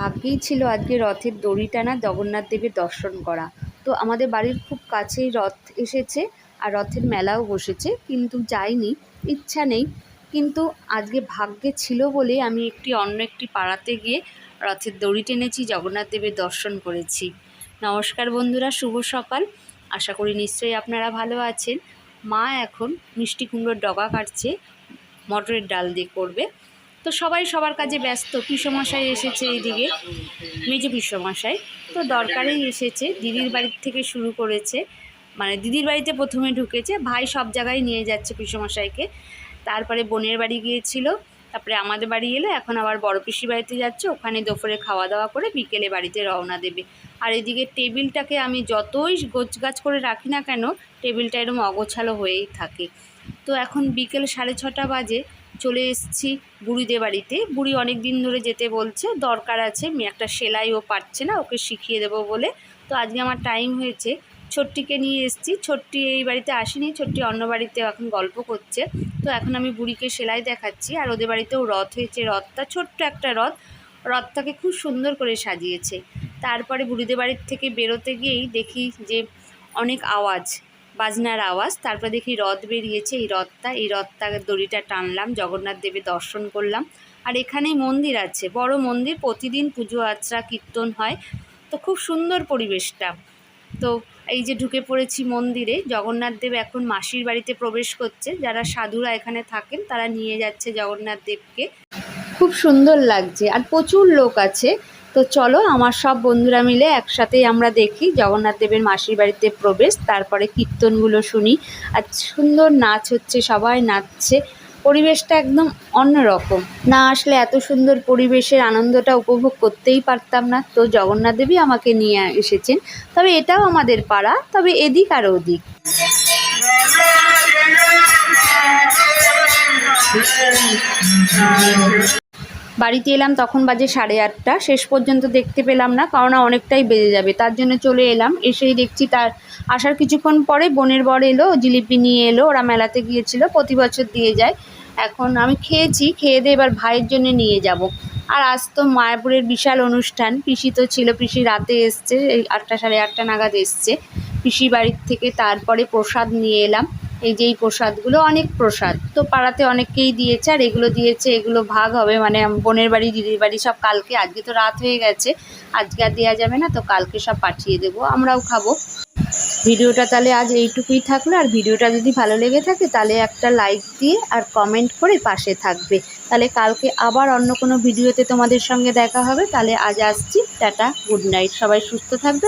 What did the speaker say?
ভাগ্যেই ছিল আজকে রথের দড়ি টানা জগন্নাথ দেবের দর্শন করা। তো আমাদের বাড়ির খুব কাছেই রথ এসেছে আর রথের মেলাও বসেছে, কিন্তু যাইনি, ইচ্ছা নেই। কিন্তু আজকে ভাগ্যে ছিল বলে আমি একটি অন্য একটি পাড়াতে গিয়ে রথের দড়ি টেনেছি, জগন্নাথ দেবের দর্শন করেছি। নমস্কার বন্ধুরা, শুভ সকাল। আশা করি নিশ্চয়ই আপনারা ভালো আছেন। মা এখন মিষ্টি কুমড়োর ডগা কাটছে, মটরের ডাল দিয়ে করবে। তো সবাই সবার কাজে ব্যস্ত। পিসমশাই এসেছে এইদিকে, মেজো পিসমশাই। তো দরকারেই এসেছে, দিদির বাড়ির থেকে শুরু করেছে। মানে দিদির বাড়িতে প্রথমে ঢুকেছে, ভাই সব জায়গায় নিয়ে যাচ্ছে পিসমশাইকে। তারপরে বোনের বাড়ি গিয়েছিল, তারপরে আমাদের বাড়ি এলো, এখন আবার বড় পিসি বাড়িতে যাচ্ছে, ওখানে দুপুরে খাওয়া দাওয়া করে বিকেলে বাড়িতে রওনা দেবে। আর এদিকে টেবিলটাকে আমি যতই গোছগাছ করে রাখি না কেন, টেবিলটা এরকম অগোছালো হয়েই থাকে। তো এখন বিকেল সাড়ে ছটা বাজে চলে এসেছি বুড়িদের বাড়িতে। বুড়ি অনেক দিন ধরে যেতে বলছে, দরকার আছে মেয়ে একটা সেলাই ও পারছে না, ওকে শিখিয়ে দেবো বলে। তো আজকে আমার টাইম হয়েছে, ছোট্টিকে নিয়ে এসেছি। ছোট্টি এই বাড়িতে আসেনি, ছোট্টি অন্য বাড়িতে এখন গল্প করছে। তো এখন আমি বুড়িকে সেলাই দেখাচ্ছি, আর ওদের বাড়িতেও রথ হয়েছে, রথটা ছোট্ট একটা রথ। রথটাকে খুব সুন্দর করে সাজিয়েছে। তারপরে বুড়িদের বাড়ির থেকে বেরোতে গিয়েই দেখি যে অনেক আওয়াজ। বাজনার আওয়াজ। তারপরে দেখি রথ বেরিয়েছে, এই রথটা এই রথটা দড়িটা টানলাম, জগন্নাথ দেবের দর্শন করলাম। আর এখানেই মন্দির আছে, বড় মন্দির, প্রতিদিন পুজো আচরা, কীর্তন হয়। তো খুব সুন্দর পরিবেশটা। তো এই যে ঢুকে পড়েছি মন্দিরে, জগন্নাথ দেব এখন মাসির বাড়িতে প্রবেশ করছে। যারা সাধুরা এখানে থাকেন, তারা নিয়ে যাচ্ছে জগন্নাথ দেবকে। খুব সুন্দর লাগছে। আর প্রচুর লোক আছে। তো চলো, আমার সব বন্ধুরা মিলে একসাথেই আমরা দেখি জগন্নাথ দেবের মাসির বাড়িতে প্রবেশ, তারপরে কীর্তনগুলো শুনি। আর সুন্দর নাচ হচ্ছে, সবাই নাচছে, পরিবেশটা একদম অন্যরকম। না আসলে এত সুন্দর পরিবেশের আনন্দটা উপভোগ করতেই পারতাম না, তো জগন্নাথ দেবী আমাকে নিয়ে এসেছেন। তবে এটাও আমাদের পাড়া, তবে এদিক আর ওদিক। বাড়িতে এলাম, তখন বাজে সাড়ে আটটা। শেষ পর্যন্ত দেখতে পেলাম না, কারণ অনেকটাই বেজে যাবে। তার জন্য চলে এলাম, এসেই দেখছি তার আসার কিছুক্ষণ পরে বোনের বর এলো, জিলিপি নিয়ে এলো, ওরা মেলাতে গিয়েছিল, প্রতি বছর দিয়ে যায়। এখন আমি খেয়েছি, খেয়ে দিয়ে এবার ভাইয়ের জন্য নিয়ে যাব। আর আজ তো মায়াপুরের বিশাল অনুষ্ঠান, পিসি তো ছিল, পিসি রাতে এসছে, এই আটটা সাড়ে আটটা নাগাদ এসছে। পিসি বাড়ির থেকে তারপরে প্রসাদ নিয়ে এলাম। এই যে এই প্রসাদগুলো অনেক প্রসাদ। তো পাড়াতে অনেককেই দিয়েছে, আর এগুলো দিয়েছে, এগুলো ভাগ হবে মানে বোনের বাড়ি, দিদির বাড়ি সব কালকে, আজকে তো রাত হয়ে গেছে, আজকে আর দেওয়া যাবে না, তো কালকে সব পাঠিয়ে দেবো, আমরাও খাব। ভিডিওটা তাহলে আজ এইটুকুই থাকল, আর ভিডিওটা যদি ভালো লেগে থাকে, তাহলে একটা লাইক দিয়ে আর কমেন্ট করে পাশে থাকবে। তাহলে কালকে আবার অন্য কোনো ভিডিওতে তোমাদের সঙ্গে দেখা হবে, তাহলে আজ আসছি, টাটা, গুড নাইট, সবাই সুস্থ থাকবে।